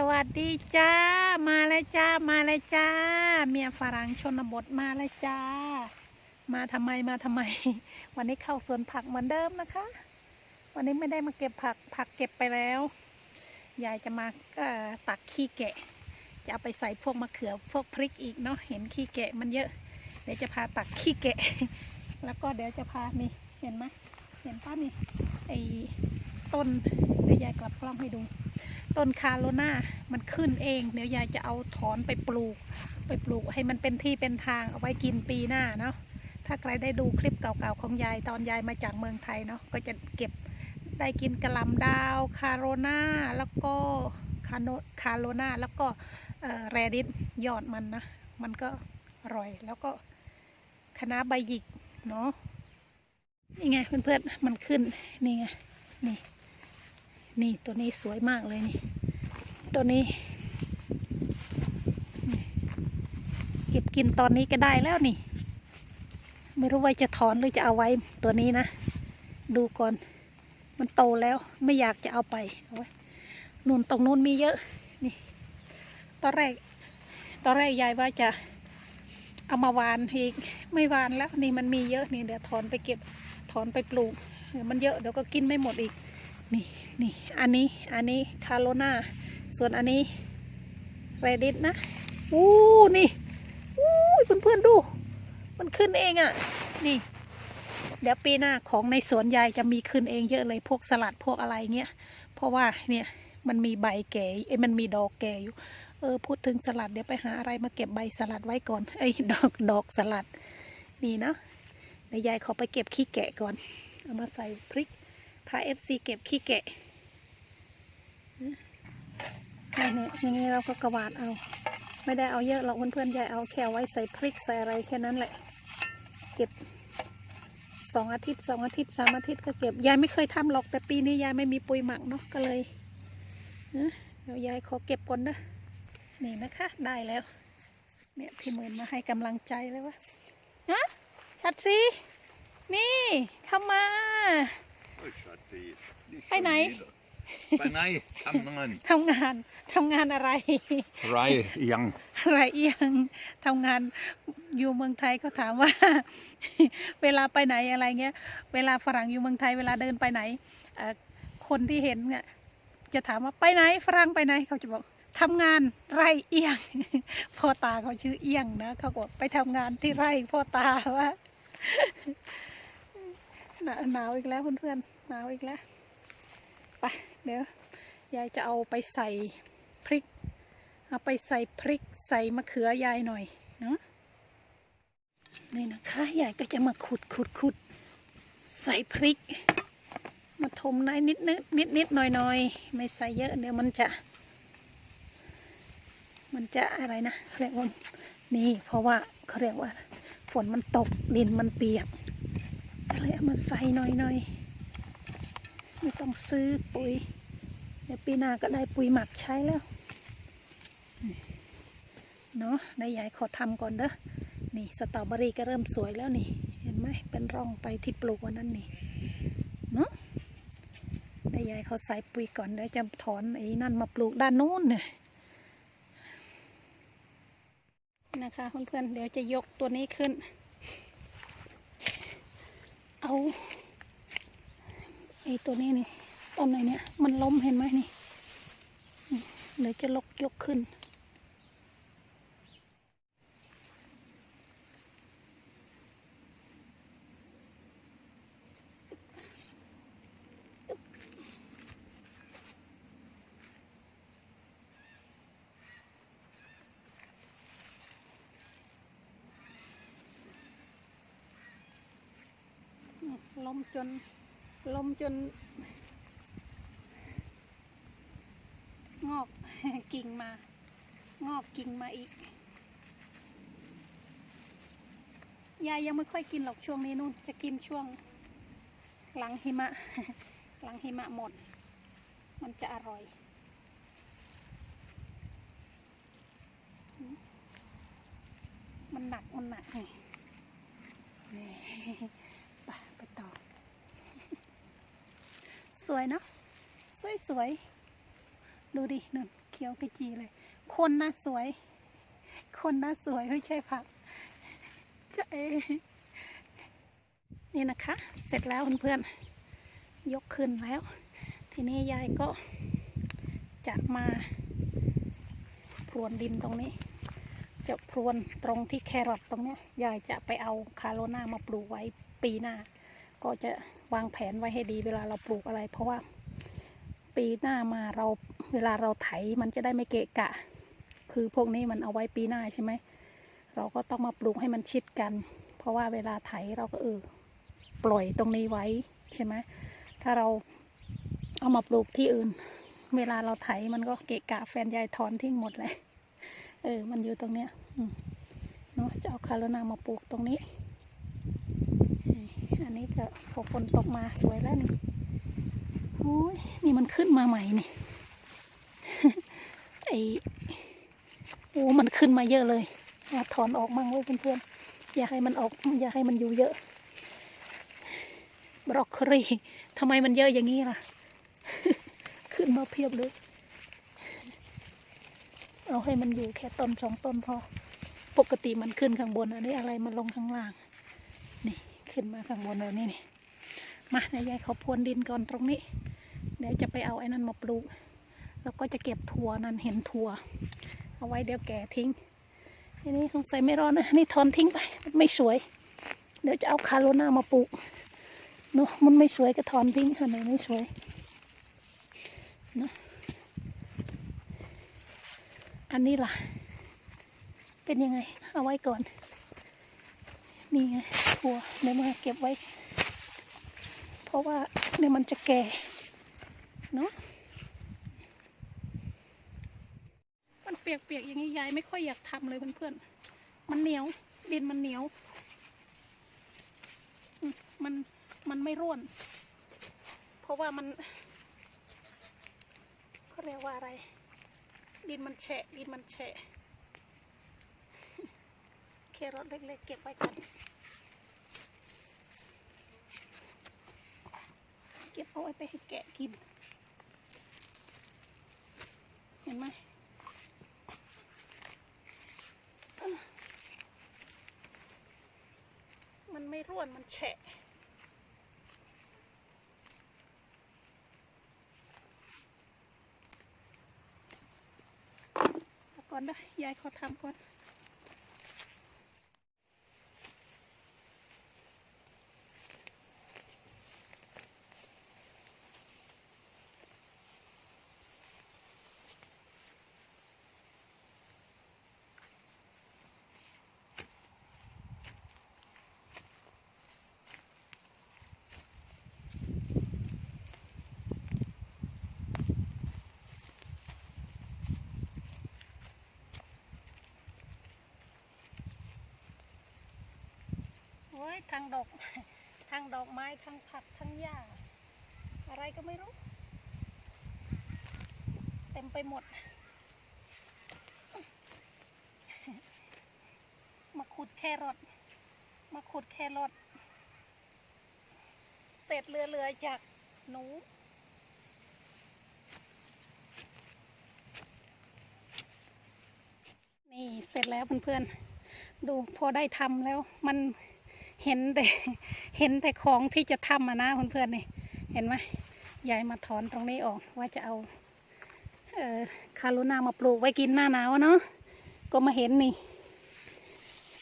สวัสดีจ้า มาแล้วจ้า มาแล้วจ้า เมียฝรั่งชนบทมาแล้วจ้า มาทำไมมาทำไม วันนี้เข้าสวนผักเหมือนเดิมนะคะ วันนี้ไม่ได้มาเก็บผักผักเก็บไปแล้ว ยายจะมาตักขี้แกะ จะเอาไปใส่พวกมะเขือพวกพริกอีกเนาะ เห็นขี้แกะมันเยอะ เดี๋ยวจะพาตักขี้แกะ แล้วก็เดี๋ยวจะพานี่ เห็นไหมเห็นป้านี่ไอ้ต้น เดี๋ยวยายกลับกล้องให้ดู ต้นคาโลนามันขึ้นเอง เดี๋ยวยายจะเอาถอนไปปลูก ไปปลูกให้มันเป็นที่เป็นทางเอาไว้กินปีหน้าเนาะ ถ้าใครได้ดูคลิปเก่าๆของยายตอนยายมาจากเมืองไทยเนาะ ก็จะเก็บได้กินกระหลำดาว คาโรนาแล้วก็คาโนคาโลนาแล้วก็แรดิสยอดมันนะ มันก็อร่อย แล้วก็คณะใบหยิกเนาะ นี่ไงเพื่อนๆ มันขึ้น นี่ไง นี่ นี่ตัวนี้สวยมากเลยนี่ ตัวนี้ เก็บกินตอนนี้ก็ได้แล้วนี่ ไม่รู้ว่าจะถอนหรือจะเอาไว้ตัวนี้นะ ดูก่อน มันโตแล้วไม่อยากจะเอาไปเอาไว้นู่นตรงนู้นมีเยอะ นี่ ตอนแรก ตอนแรกยายว่าจะเอามาวานอีกไม่วานแล้วนี่มันมีเยอะนี่เดี๋ยวถอนไปเก็บถอนไปปลูกเดี๋ยวมันเยอะเดี๋ยวก็กินไม่หมดอีก นี่นี่อันนี้อันนี้คาโลนาส่วนอันนี้เรดิสนะอู้นี่อู้เพื่อนๆดู มันขึ้นเองอะ่ะ นี่ เดี๋ยวปีหน้าของในสวนยายจะมีขึ้นเองเยอะเลยพวกสลัดพวกอะไรเงี้ยเพราะว่าเนี่ยมันมีใบแก่เอ้มันมีดอกแก่อยู่ เออ พูดถึงสลัดเดี๋ยวไปหาอะไรมาเก็บใบสลัดไว้ก่อนไอ้ดอกดอกสลัด นี่นะเดี๋ยวยายขอไปเก็บขี้แกะก่อน เอามาใส่พริก พาเอฟซีเก็บขี้แกะนี่เนี่ยอย่างนี้เราก็กระวาดเอา ไม่ได้เอาเยอะหรอกเพื่อนๆยายเอาแค่ไว้ใส่พริกใส่อะไรแค่นั้นแหละ เก็บสองอาทิตย์สองอาทิตย์สามอาทิตย์ก็เก็บยายไม่เคยทำหรอกแต่ปีนี้ยายไม่มีปุ๋ยหมักเนาะก็เลยเอ้อเดี๋ยวยายขอเก็บก่อนเด้อนี่นะคะ ได้แล้ว เนี่ยพี่หมื่นมาให้กำลังใจเลยวะฮะชัดสินี่เข้ามา Oj, Shatti. Det är Hej, nej. så Men nej, tamman. ทำงานทำงานอะไร Rai, yang. อะไรเอียงทำงานอยู่เมืองไทยเขาถามว่า เวลาไปไหนอะไรเงี้ย เวลาฝรั่งอยู่เมืองไทยเวลาเดินไปไหนเอ่อคนที่เห็นเนี่ยจะถามว่าไปไหนฝรั่งไปไหนเขาจะบอกทำงานไร่เอียง พ่อตาเขาชื่อเอียงนะเขาบอกไปทำงานที่ไร่พ่อตาว่า หนาหนาวอีกแล้วเพื่อนๆหนาวอีกแล้วไปเดี๋ยวยายจะเอาไปใส่พริก เอาไปใส่พริกใส่มะเขือยายหน่อยเนาะนี่นะคะยายก็จะมาขุดขุดขุดใส่พริก มาทมในนิดนิดนิดนิดหน่อยหน่อยไม่ใส่เยอะเดี๋ยวมันจะ มันจะอะไรนะเขาเรียกว่านี่เพราะว่าเขาเรียกว่า ฝนมันตกดินมันเปียก เลยเอามาใส่หน่อยหน่อยไม่ต้องซื้อปุ๋ย เดี๋ยวปีหน้าก็ได้ปุ๋ยหมักใช้แล้ว เนาะนายยายขอทำก่อนเด้อ นี่สตรอเบอรี่ก็เริ่มสวยแล้วนี่ เห็นไหมเป็นร่องไปที่ปลูกวันนั้นนี่ เนาะนายยายเขาใส่ปุ๋ยก่อนเดี๋ยวจะถอนไอ้นั่นมาปลูกด้านนู้นเนี่ยนะคะเพื่อนๆเดี๋ยวจะยกตัวนี้ขึ้น เอาไอ้ตัวนี้นี่ต้นไหนเนี่ย มันล้มเห็นไหมนี่เดี๋ยวจะลกยกขึ้น ลมจน ลมจน งอกกิ่งมา งอกกิ่งมาอีก ยายยังไม่ค่อยกินหรอกช่วงนี้นู่น จะกินช่วง หลังหิมะ หลังหิมะหมด มันจะอร่อยมันหนัก มันหนักไงนี่ ไปไปต่อ สวยเนาะสวยสวยดูดินั่นเขียวขจีเลย คนน้าสวย คนน้าสวยไม่ใช่ผักใช่นี่นะคะ เสร็จแล้วเพื่อนๆยกขึ้นแล้ว ทีนี้ยายก็จะมาพรวนดินตรงนี้ จะพรวนตรงที่แครอทตรงเนี้ยยายจะไปเอาคาโรนามาปลูกไว้ปีหน้า ก็จะวางแผนไว้ให้ดีเวลาเราปลูกอะไร เพราะว่าปีหน้ามาเราเวลาเราไถมันจะได้ไม่เกะกะ คือพวกนี้มันเอาไว้ปีหน้าใช่ไหมเราก็ต้องมาปลูกให้มันชิดกัน เพราะว่าเวลาไถเราก็เออปล่อยตรงนี้ไว้ใช่ไหมถ้าเราเอามาปลูกที่อื่น เวลาเราไถมันก็เกะกะแฟนยายถอนทิ้งหมดเลยเออ มันอยู่ตรงเนี้ยเนาะจะเอาคาร์โรนามาปลูกตรงนี้ อันนี้ก็พอฝนตกมาสวยแล้วนี่โอ้ยนี่มันขึ้นมาใหม่นี่ไอโอ้มันขึ้นมาเยอะเลยเอาถอนออกมั่งเว้ยเพื่อนๆ อย่าให้มันออก อย่าให้มันอยู่เยอะ บรอกโคลีทำไมมันเยอะอย่างนี้ล่ะ ขึ้นมาเพียบเลย เอาให้มันอยู่แค่ต้นสองต้นพอ ปกติมันขึ้นข้างบน อันนี้อะไรมันลงข้างล่าง ขึ้นมาข้างบนเลยนี่นี่มาเดี๋ยวยายเขาพรวนดินก่อนตรงนี้ เดี๋ยวจะไปเอาไอ้นั่นมาปลูก แล้วก็จะเก็บถั่วนั่นเห็นถั่ว เอาไว้เดี๋ยวแก่ทิ้งอันนี้สงสัยไม่รอดนะนี่ทอนทิ้งไป มันไม่สวย เดี๋ยวจะเอาคาโรนามาปลูกเนาะมันไม่สวยก็ถอนทิ้งค่ะไหนไม่สวยเนาะอันนี้ล่ะ เป็นยังไง เอาไว้ก่อน นี่ไงถั่วเดี๋ยวมาเก็บไว้ เพราะว่าเดี๋ยวมันจะแก่เนาะมันเปียกๆอย่างนี้ยายไม่ค่อยอยากทำเลยเพื่อนๆมันเหนียวดินมันเหนียวมมันมันไม่ร่วน เพราะว่ามันเขาเรียกว่าอะไร ดินมันแฉะดินมันแฉะ เครอทเล็กๆ เก็บไว้ก่อนเก็บเอาไว้ไปให้แกะกิน เห็นไหมมันไม่ร่วนมันแฉะก่อนได้ยายเขาทำก่อน โอ้ยทางดอกทางดอกไม้ทางผักทางหญ้า อะไรก็ไม่รู้ เต็มไปหมด มาขุดแครอทมาขุดแครอทเศษเรือเรือๆจากหนูนี่เสร็จแล้วเพื่อนๆ ดูพอได้ทำแล้วมัน เห็นแต่เห็นแต่ของที่จะทำอะนะเพื่อนๆนี่เห็นไหมยายมาถอนตรงนี้ออกว่าจะเอาเออคารุนามาปลูกไว้กินหน้าหนาวเนาะก็มาเห็นนี่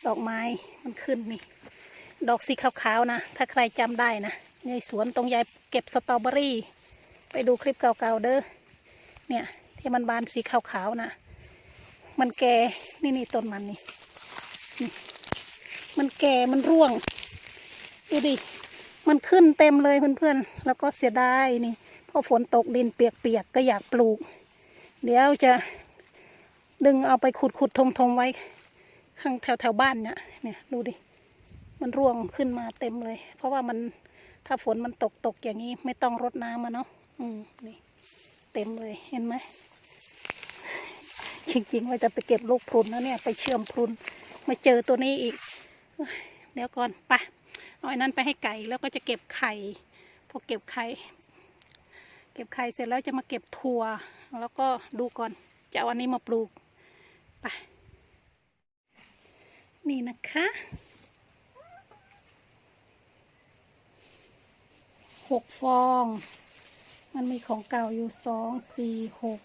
ดอกไม้มันขึ้นนี่ ดอกสีขาวๆนะ ถ้าใครจำได้นะในสวนตรงยายเก็บสตรอเบอรี่ ไปดูคลิปเก่าๆเด้อเนี่ยที่มันบานสีขาวๆนะ มันแก่นี่นี่ต้นมันนี่นี่ มันแก่มันร่วง ดูดิ มันขึ้นเต็มเลยเพื่อนๆ แล้วก็เสียดายนี่พอฝนตกดินเปียกๆ ก็อยากปลูก เดี๋ยวจะดึงเอาไปขุดขุดทมทมไว้ ข้างแถวแถวบ้านเนี่ยเนี่ยดูดิ มันร่วงขึ้นมาเต็มเลย เพราะว่ามันถ้าฝนมันตกตกอย่างนี้ ไม่ต้องรดน้ำมาเนาะอืมนี่เต็มเลยเห็นไหมจริงๆว่าจะไปเก็บลูกพรุนนะเนี่ย ไปเชื่อมพรุนมาเจอตัวนี้อีก เดี๋ยวก่อนไปเอาไอ้นั้นไปให้ไก่แล้วก็จะเก็บไข่พอเก็บไข่เก็บไข่เสร็จแล้วจะมาเก็บถั่วแล้วก็ดูก่อนจะเอาอันนี้มาปลูกไปนี่นะคะหกฟอง มันมีของเก่าอยู่สองสี่หก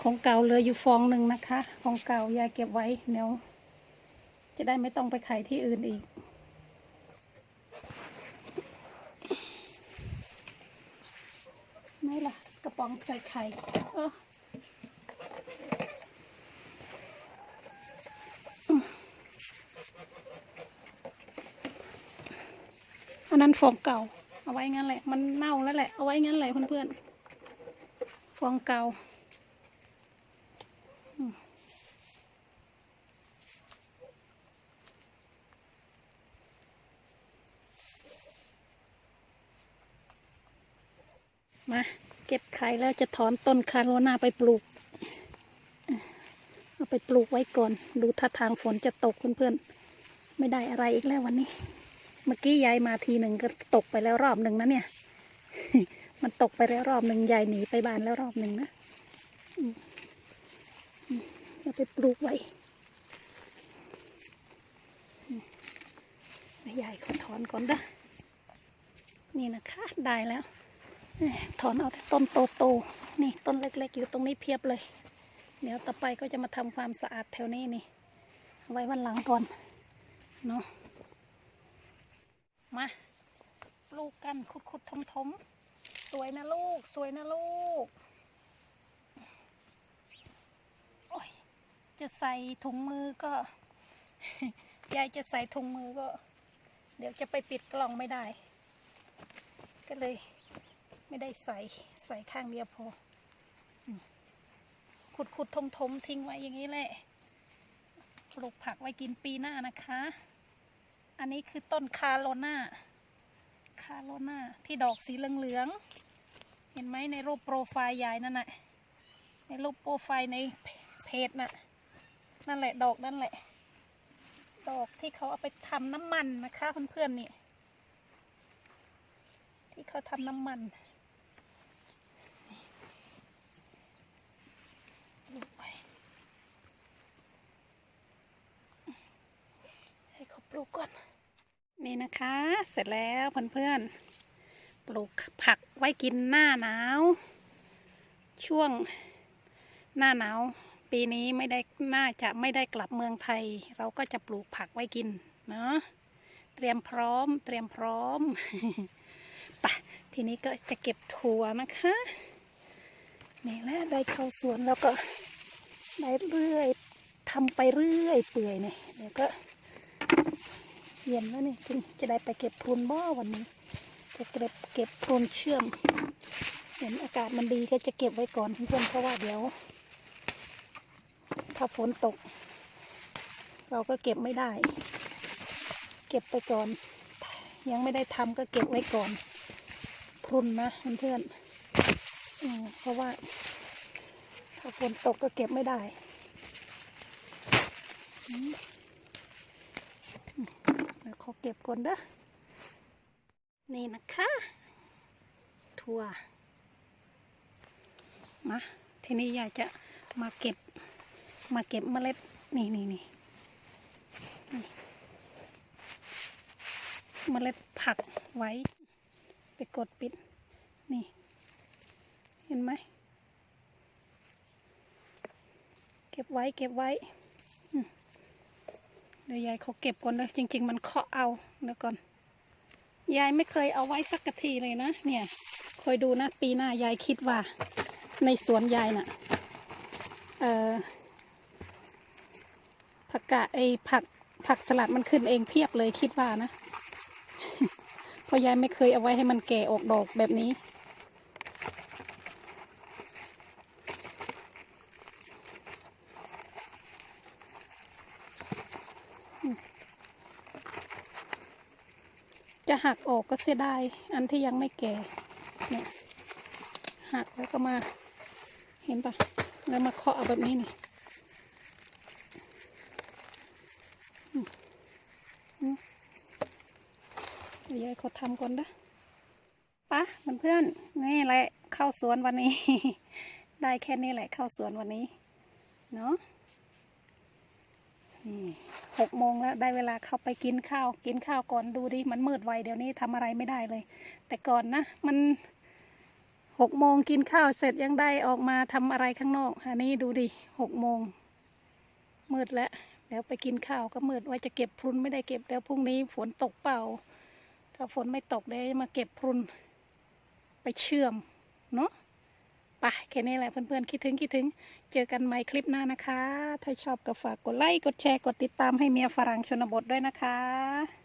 ของเก่าเหลืออยู่ฟองหนึ่งนะคะ ของเก่ายายเก็บไว้เดี๋ยว จะได้ไม่ต้องไปไขที่อื่นอีกไม่ล่ะ กระป๋องใส่ไข่เอออันนั้นฟองเก่า เอาไว้งั้นแหละ มันเน่าแล้วแหละ เอาไว้งั้นแหละเพื่อนๆ ฟองเก่า มาเก็บไข่แล้วจะถอนต้นคาโรนาไปปลูก เอาไปปลูกไว้ก่อน ดูท่าทางฝนจะตกเพื่อนๆ ไม่ได้อะไรอีกแล้ววันนี้ เมื่อกี้ยายมาทีหนึ่งก็ตกไปแล้วรอบหนึ่งนะเนี่ย มันตกไปแล้วรอบหนึ่งยายหนีไปบ้านแล้วรอบหนึ่งนะอืมอืมเอาไปปลูกไว้ยายขอถอนก่อนเด้อนี่นะคะ ได้แล้ว ถอนเอาแต่ต้นโตๆ นี่ต้นเล็กๆ อยู่ตรงนี้เพียบเลย เดี๋ยวต่อไปก็จะมาทำความสะอาดแถวนี้นี่ ไว้วันหลังก่อนเนาะ มาปลูกกันขุดๆทมๆ สวยนะลูก สวยนะลูก โอ้ย จะใส่ถุงมือก็ ยายจะใส่ถุงมือก็ เดี๋ยวจะไปปิดกล่องไม่ได้ ก็เลย ไม่ได้ใส่ใส่ข้างเดียวพอขุดขุดทมทมทิ้งไว้อย่างนี้แหละปลูกผักไว้กินปีหน้านะคะ อันนี้คือต้นคาโลนาคาโลนาที่ดอกสีเหลืองๆ เห็นไหมในรูปโปรไฟล์ยายนั่นแหละในรูปโปรไฟล์ในเพจน่ะ นั่นแหละดอกนั่นแหละ ดอกที่เขาเอาไปทำน้ำมันนะคะเพื่อนๆนี่ ที่เขาทำน้ำมันปลูกไปให้เขาป ลูกก่อน นี่นะคะ เสร็จแล้วเพื่อนๆ ปลูกผักไว้กินหน้าหนาว ช่วงหน้าหนาว ปีนี้ไม่ได้น่าจะไม่ได้กลับเมืองไทย เราก็จะปลูกผักไว้กินเนาะเตรียมพร้อม เตรียมพร้อมปะทีนี้ก็จะเก็บถั่วนะคะนี่แหละได้เข้าสวนแล้วก็ได้เรื่อยทำไปเรื่อยเปื่อยเนี่ยเดี๋ยวก็ เย็นแล้วนี่จึงจะได้ไปเก็บพรุนบ่อวันนี้ จะเก็บเก็บพรุนเชื่อม เห็นอากาศมันดีก็จะเก็บไว้ก่อนเพื่อนเพราะว่าเดี๋ยว ถ้าฝนตก เราก็เก็บไม่ได้ เก็บไปก่อน ยังไม่ได้ทำก็เก็บไว้ก่อนพรุนนะเพื่อนๆอืมเพราะว่า ถ้าฝนตกก็เก็บไม่ได้อืม ขอเก็บก่อนเด้อ นี่นะคะ ถั่ว มา ทีนี้ยายจะมาเก็บ มาเก็บเมล็ด นี่นี่นี่นี่เมล็ดผักไว้ ไปกดปิด นี่ เห็นไหม เก็บไว้ เก็บไว้ เดี๋ยวยายเขาเก็บก่อนเลยจริง ๆ มันเคาะเอาเดี๋ยวก่อน ยายไม่เคยเอาไว้สักกะทีเลยนะ เนี่ยคอยดูนะปีหน้ายายคิดว่า ในสวนยายน่ะ เอ่อผักกาไอผักผักสลัดมันขึ้นเองเพียบเลยคิดว่านะเพราะยายไม่เคยเอาไว้ให้มันแก่ออกดอกแบบนี้ หักออกก็เสียดายอันที่ยังไม่แก่เนี่ยหักแล้วก็มาเห็นปะแล้วมาเคาะแบบนี้นี่ยายเขาทำก่อนนะปะเพื่อนๆนี่แหละเข้าสวนวันนี้ ได้แค่นี้แหละเข้าสวนวันนี้ เนาะ หกโมงแล้วได้เวลาเข้าไปกินข้าว กินข้าวก่อนดูดิมันมืดไวเดี๋ยวนี้ทำอะไรไม่ได้เลย แต่ก่อนนะ มันหกโมงกินข้าวเสร็จยังได้ออกมาทำอะไรข้างนอกอันนี้ดูดิหกโมงมืดแล้วเดี๋ยวไปกินข้าวก็มืดว่าจะเก็บพรุนไม่ได้เก็บเดี๋ยวพรุ่งนี้ฝนตกเปล่า ถ้าฝนไม่ตกเดี๋ยวมาเก็บพรุนไปเชื่อมเนาะ ไปแค่นี้แหละเพื่อนๆคิดถึงคิดถึง เจอกันใหม่คลิปหน้านะคะ ถ้าชอบก็ฝากกดไลค์กดแชร์กดติดตามให้เมียฝรั่งชนบทด้วยนะคะ